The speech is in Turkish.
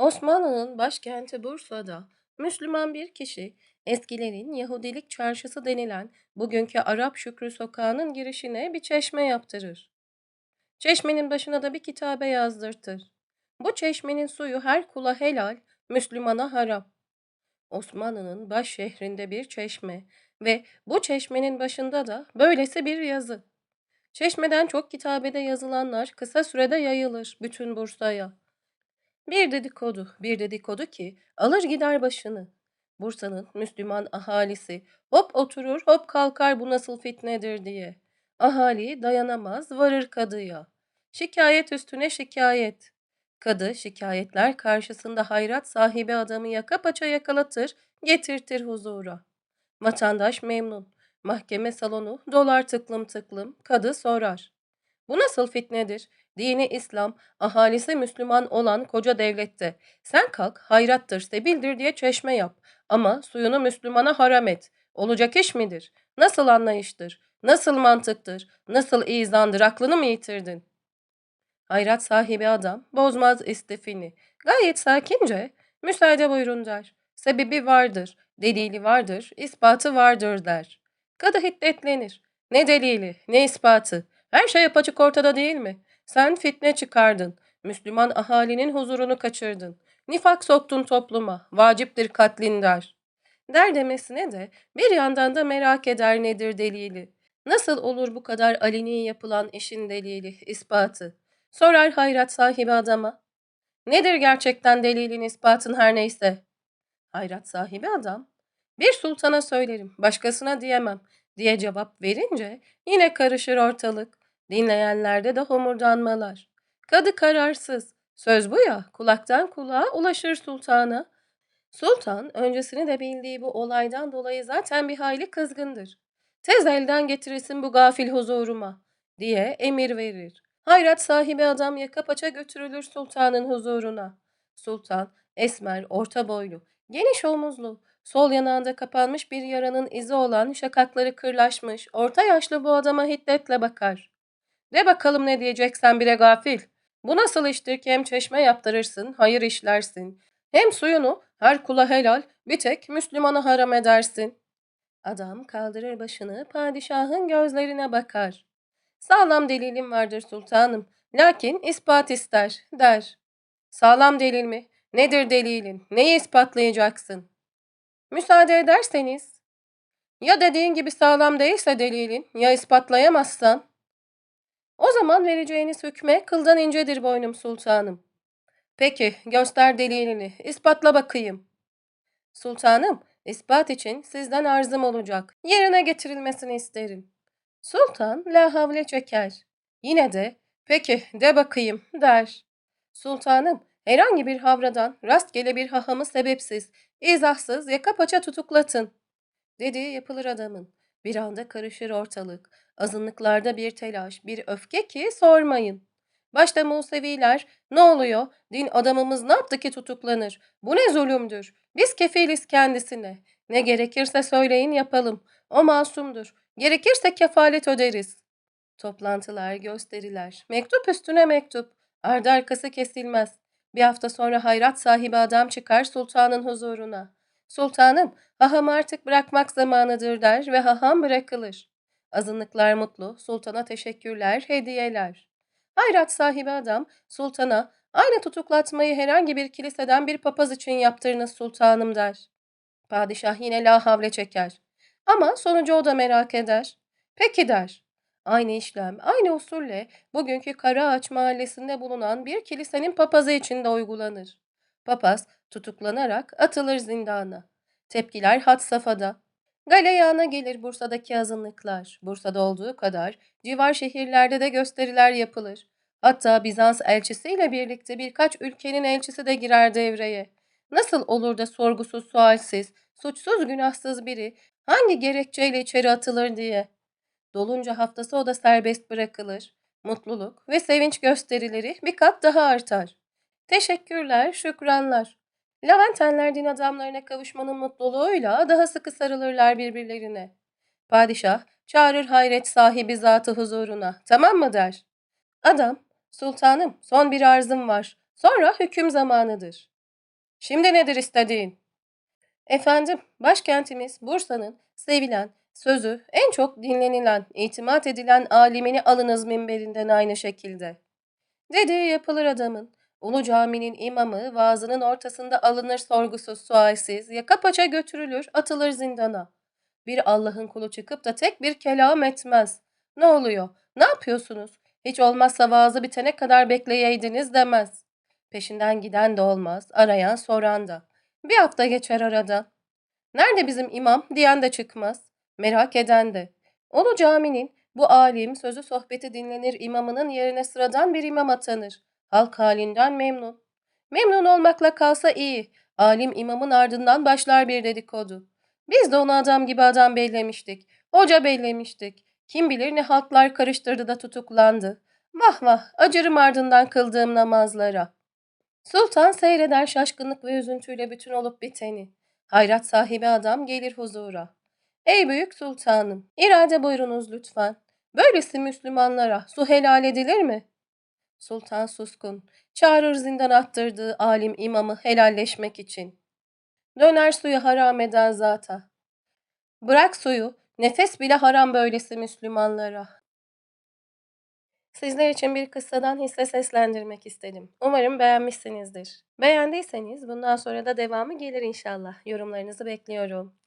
Osmanlı'nın başkenti Bursa'da Müslüman bir kişi eskilerin Yahudilik çarşısı denilen bugünkü Arap Şükrü Sokağı'nın girişine bir çeşme yaptırır. Çeşmenin başına da bir kitabe yazdırtır. Bu çeşmenin suyu her kula helal, Müslümana haram. Osmanlı'nın baş şehrinde bir çeşme ve bu çeşmenin başında da böylesi bir yazı. Çeşmeden çok kitabede yazılanlar kısa sürede yayılır bütün Bursa'ya. Bir dedikodu, bir dedikodu ki alır gider başını. Bursa'nın Müslüman ahalisi hop oturur hop kalkar bu nasıl fitnedir diye. Ahali dayanamaz varır kadıya. Şikayet üstüne şikayet. Kadı şikayetler karşısında hayrat sahibi adamı yaka paça yakalatır, getirtir huzura. Vatandaş memnun. Mahkeme salonu dolar tıklım tıklım. Kadı sorar. Bu nasıl fitnedir? Dini İslam, ahalisi Müslüman olan koca devlette. Sen kalk, hayrattır, sebildir diye çeşme yap. Ama suyunu Müslümana haram et. Olacak iş midir? Nasıl anlayıştır? Nasıl mantıktır? Nasıl izandır? Aklını mı yitirdin? Hayrat sahibi adam bozmaz istifini. Gayet sakince, müsaade buyurun der. Sebebi vardır, delili vardır, ispatı vardır der. Kadı hiddetlenir. Ne delili, ne ispatı? Her şey apaçık ortada değil mi? Sen fitne çıkardın. Müslüman ahalinin huzurunu kaçırdın. Nifak soktun topluma. Vaciptir katlin der. Der demesine de bir yandan da merak eder nedir delili. Nasıl olur bu kadar aleni yapılan işin delili, ispatı? Sorar hayrat sahibi adama. Nedir gerçekten delilin, ispatın her neyse? Hayrat sahibi adam. Bir sultana söylerim, başkasına diyemem diye cevap verince yine karışır ortalık. Dinleyenlerde de homurdanmalar. Kadı kararsız. Söz bu ya, kulaktan kulağa ulaşır sultana. Sultan öncesini de bildiği bu olaydan dolayı zaten bir hayli kızgındır. Tez elden getirirsin bu gafil huzuruma diye emir verir. Hayrat sahibi adam yaka paça götürülür sultanın huzuruna. Sultan esmer, orta boylu, geniş omuzlu, sol yanağında kapanmış bir yaranın izi olan şakakları kırlaşmış, orta yaşlı bu adama hiddetle bakar. De bakalım ne diyeceksen bire gafil. Bu nasıl iştir ki hem çeşme yaptırırsın, hayır işlersin. Hem suyunu her kula helal, bir tek Müslümana haram edersin. Adam kaldırır başını, padişahın gözlerine bakar. Sağlam delilim vardır sultanım, lakin ispat ister, der. Sağlam delil mi? Nedir delilin? Neyi ispatlayacaksın? Müsaade ederseniz. Ya dediğin gibi sağlam değilse delilin, ya ispatlayamazsan. O zaman vereceğiniz hükme kıldan incedir boynum sultanım. Peki, göster delilini, ispatla bakayım. Sultanım, ispat için sizden arzım olacak. Yerine getirilmesini isterim. Sultan la havle çeker. Yine de, peki de bakayım der. Sultanım, herhangi bir havradan rastgele bir hahamı sebepsiz, izahsız yaka paça tutuklatın. Dediği yapılır adamın. Bir anda karışır ortalık. Azınlıklarda bir telaş, bir öfke ki sormayın. Başta Museviler, ne oluyor? Din adamımız ne yaptı ki tutuklanır? Bu ne zulümdür? Biz kefiliz kendisine. Ne gerekirse söyleyin yapalım. O masumdur. Gerekirse kefalet öderiz. Toplantılar, gösteriler, mektup üstüne mektup. Ardı arkası kesilmez. Bir hafta sonra hayrat sahibi adam çıkar sultanın huzuruna. Sultanım, haham artık bırakmak zamanıdır der ve haham bırakılır. Azınlıklar mutlu, sultana teşekkürler, hediyeler. Hayrat sahibi adam, sultana, aynı tutuklatmayı herhangi bir kiliseden bir papaz için yaptırınız sultanım der. Padişah yine la havle çeker. Ama sonucu o da merak eder. Peki der. Aynı işlem, aynı usulle bugünkü Karaağaç mahallesinde bulunan bir kilisenin papazı için de uygulanır. Papaz tutuklanarak atılır zindana. Tepkiler had safhada. Galeyana gelir Bursa'daki azınlıklar. Bursa'da olduğu kadar civar şehirlerde de gösteriler yapılır. Hatta Bizans elçisiyle birlikte birkaç ülkenin elçisi de girer devreye. Nasıl olur da sorgusuz sualsiz, suçsuz günahsız biri hangi gerekçeyle içeri atılır diye. Dolunca haftası o da serbest bırakılır. Mutluluk ve sevinç gösterileri bir kat daha artar. Teşekkürler, şükranlar. Leventenler din adamlarına kavuşmanın mutluluğuyla daha sıkı sarılırlar birbirlerine. Padişah çağırır hayret sahibi zatı huzuruna. Tamam mı der. Adam, sultanım son bir arzım var. Sonra hüküm zamanıdır. Şimdi nedir istediğin? Efendim, başkentimiz Bursa'nın sevilen, sözü en çok dinlenilen, itimat edilen alimini alınız minberinden aynı şekilde. Dediği yapılır adamın. Ulu caminin imamı vaazının ortasında alınır sorgusuz sualsiz, yaka paça götürülür, atılır zindana. Bir Allah'ın kulu çıkıp da tek bir kelam etmez. Ne oluyor? Ne yapıyorsunuz? Hiç olmazsa vaazı bitene kadar bekleyeydiniz demez. Peşinden giden de olmaz, arayan soran da. Bir hafta geçer arada. Nerede bizim imam diyen de çıkmaz. Merak eden de. Ulu caminin bu alim sözü sohbeti dinlenir imamının yerine sıradan bir imam atanır. Halk halinden memnun. Memnun olmakla kalsa iyi. Alim imamın ardından başlar bir dedikodu. Biz de onu adam gibi adam bellemiştik. Hoca bellemiştik. Kim bilir ne halklar karıştırdı da tutuklandı. Vah vah acırım ardından kıldığım namazlara. Sultan seyreder şaşkınlık ve üzüntüyle bütün olup biteni. Hayrat sahibi adam gelir huzura. Ey büyük sultanım, irade buyurunuz lütfen. Böylesi Müslümanlara su helal edilir mi? Sultan suskun, çağırır zindan attırdığı alim imamı helalleşmek için. Döner suyu haram eden zata. Bırak suyu, nefes bile haram böylesi Müslümanlara. Sizler için bir kıssadan hisse seslendirmek istedim. Umarım beğenmişsinizdir. Beğendiyseniz bundan sonra da devamı gelir inşallah. Yorumlarınızı bekliyorum.